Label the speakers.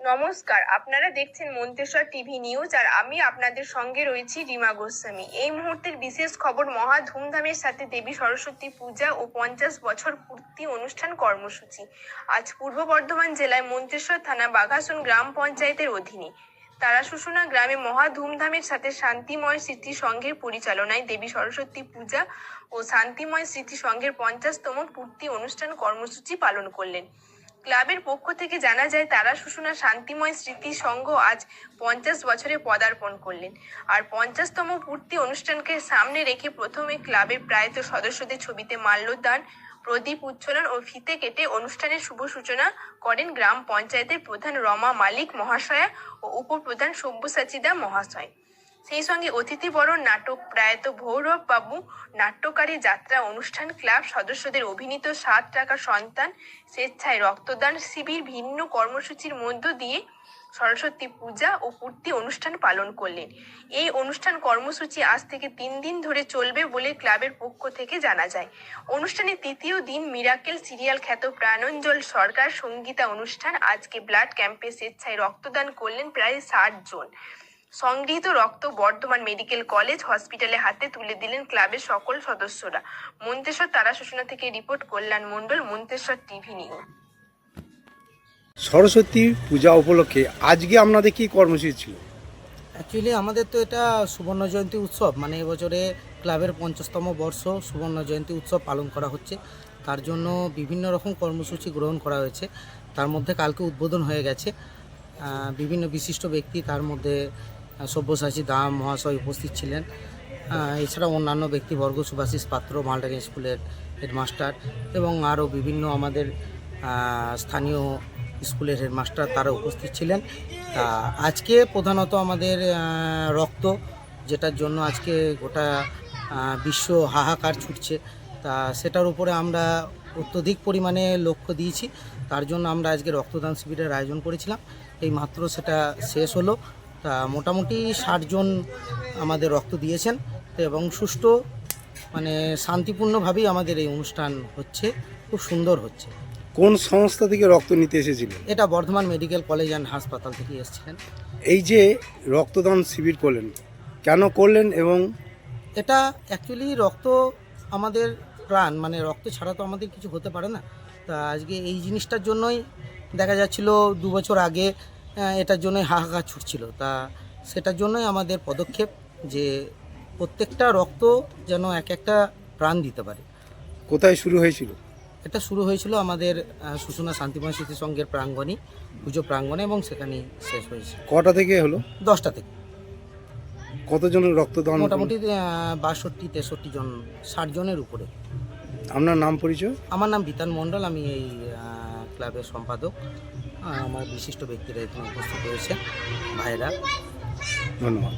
Speaker 1: নমস্কার, আপনারা দেখছেন মন্তেশ্বর টিভি নিউজ আর আমি আপনাদের সঙ্গে রয়েছি রিমা গোস্বামী। এই মুহূর্তের বিশেষ খবর, মহা ধুমধামের সাথে দেবী সরস্বতী পূজা ও পঞ্চাশ বছর পূর্তি অনুষ্ঠান কর্মসূচি। আজ পূর্ব বর্ধমান জেলায় মন্তেশ্বর থানা বাঘাসন গ্রাম পঞ্চায়েতের অধীনে। তারা শুশুনা গ্রামে মহা ধুমধামের সাথে শান্তিময় স্মৃতি সংঘের পরিচালনায় দেবী সরস্বতী পূজা ও শান্তিময় স্মৃতি সংঘের পঞ্চাশতম পূর্তি অনুষ্ঠান কর্মসূচি পালন করলেন। ক্লাবের পক্ষ থেকে জানা যায়, তারা শুশুনা শান্তিময় স্মৃতি সংঘ আজ পঞ্চাশ বছরে পদার্পণ করলেন। আর পঞ্চাশতম পূর্তি অনুষ্ঠানকে সামনে রেখে প্রথমে ক্লাবের প্রায়ত সদস্যদের ছবিতে মাল্যদান, প্রদীপ উচ্চলন ও ফিতে কেটে অনুষ্ঠানের শুভ সূচনা করেন গ্রাম পঞ্চায়েতের প্রধান রমা মালিক মহাশয়া ও উপপ্রধান সব্যসাচিদা মহাশয়। সেই সঙ্গে অতিথি বরণ নাটক, প্রয়াত ভৌরব বাবু, নাট্যকারী, যাত্রা অনুষ্ঠান ক্লাব সদস্যদের অভিনীত সাত টাকা সন্তান স্বেচ্ছায় রক্তদান শিবির ভিন্ন কর্মসূচির মধ্য দিয়ে সরস্বতী পূজা ও পূর্তি অনুষ্ঠান পালন করলেন। এই অনুষ্ঠান কর্মসূচি আজ থেকে তিন দিন ধরে চলবে বলে ক্লাবের পক্ষ থেকে জানা যায়। অনুষ্ঠানে তৃতীয় দিন মিরাকেল সিরিয়াল খ্যাত প্রাণঞ্জল সরকার সঙ্গীতা অনুষ্ঠান আজকে ব্লাড ক্যাম্পে স্বেচ্ছায় রক্তদান করলেন প্রায় ষাট জন। সংগৃহীত রক্ত বর্ধমান মেডিকেল কলেজ হসপিটালে হাতে তুলে দিলেন ক্লাবের সকল সদস্যরা। মন্তেশ্বর তারা শোষণা থেকে report Kalyan Mondal Manteswar TV news.
Speaker 2: Saraswati Puja উপলক্ষে আজকে আপনাদের কি কর্মসূচি ছিল?
Speaker 3: অ্যাকচুয়ালি আমাদের তো এটা সুবর্ণ জয়ন্তী উৎসব মানে এবছরে ক্লাবের পঞ্চাশতম বর্ষ সুবর্ণ জয়ন্তী উৎসব পালন করা হচ্ছে। তার জন্য বিভিন্ন রকম কর্মসূচি গ্রহণ করা হয়েছে। তার মধ্যে কালকে উদ্বোধন হয়ে গেছে। বিভিন্ন বিশিষ্ট ব্যক্তি তার মধ্যে সব্যসাচী দাম মহাশয় উপস্থিত ছিলেন। এছাড়া অন্যান্য ব্যক্তিবর্গ সুভাষিস পাত্র, মালডাঙ্গি স্কুলের হেডমাস্টার এবং আরও বিভিন্ন আমাদের স্থানীয় স্কুলের হেডমাস্টার তারা উপস্থিত ছিলেন। তা আজকে প্রধানত আমাদের রক্ত, যেটার জন্য আজকে গোটা বিশ্ব হাহাকার ছুটছে। তা সেটার উপরে আমরা অত্যধিক পরিমাণে লক্ষ্য দিয়েছি। তার জন্য আমরা আজকে রক্তদান শিবিরের আয়োজন করেছিলাম। এই মাত্র সেটা শেষ হলো। তা মোটামুটি ষাটজন আমাদের রক্ত দিয়েছেন এবং সুষ্ঠু মানে শান্তিপূর্ণভাবেই আমাদের এই অনুষ্ঠান হচ্ছে খুব সুন্দর হচ্ছে।
Speaker 2: কোন সংস্থা থেকে রক্ত নিতে এসেছিলেন?
Speaker 3: এটা বর্ধমান মেডিকেল কলেজ অ্যান্ড হাসপাতাল থেকে এসেছিলেন।
Speaker 2: এই যে রক্তদান শিবির করলেন কেন করলেন এবং
Speaker 3: এটা অ্যাকচুয়ালি রক্ত আমাদের প্রাণ মানে রক্ত ছাড়া তো আমাদের কিছু হতে পারে না। তা আজকে এই জিনিসটার জন্যই দেখা যাচ্ছিল দু বছর আগে এটার জন্যই হাহাকার ছুটছিল। তা সেটার জন্যই আমাদের পদক্ষেপ যে প্রত্যেকটা রক্ত যেন এক একটা প্রাণ দিতে পারে।
Speaker 2: কোথায় শুরু হয়েছিল?
Speaker 3: এটা শুরু হয়েছিল আমাদের সুষুনা শান্তিময় স্মৃতি সংঘের প্রাঙ্গণই পুজো প্রাঙ্গণে এবং সেখানে শেষ হয়েছে।
Speaker 2: কটা থেকে হলো?
Speaker 3: দশটা থেকে।
Speaker 2: কতজন রক্তদান?
Speaker 3: মোটামুটি বাষট্টি তেষট্টি জন ষাট জনের উপরে।
Speaker 2: আপনার নাম পরিচয়?
Speaker 3: আমার নাম বিতান মণ্ডল আমি এই ক্লাবের সম্পাদক। আমার বিশিষ্ট ব্যক্তিরা এখানে উপস্থিত হয়েছে ভাইরা।
Speaker 2: ধন্যবাদ।